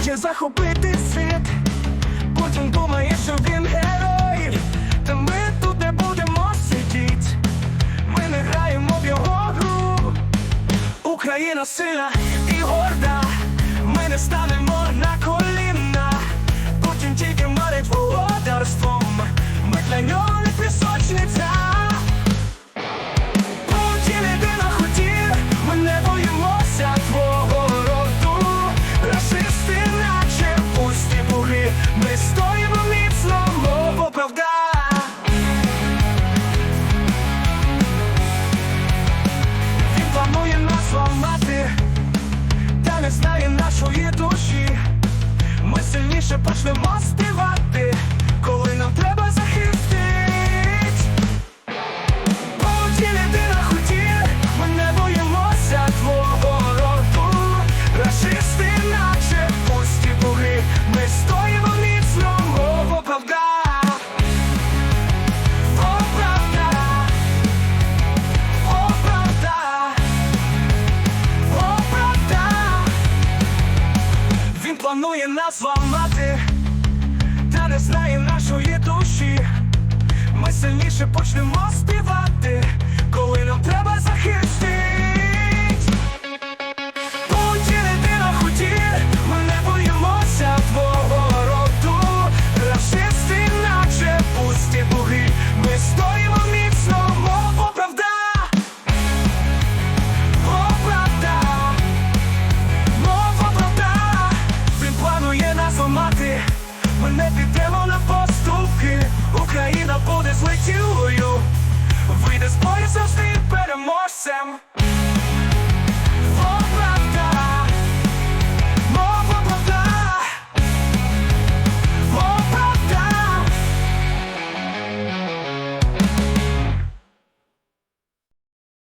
хоче захопити світ, Путін думає, що він герой, та ми тут не будемо сидіть, ми не граємо в його гру, Україна сильна і горда, ми не станемо. планує нас ламати, та не знає нашої душі. Ми сильніше почнемо з завжди переможцем.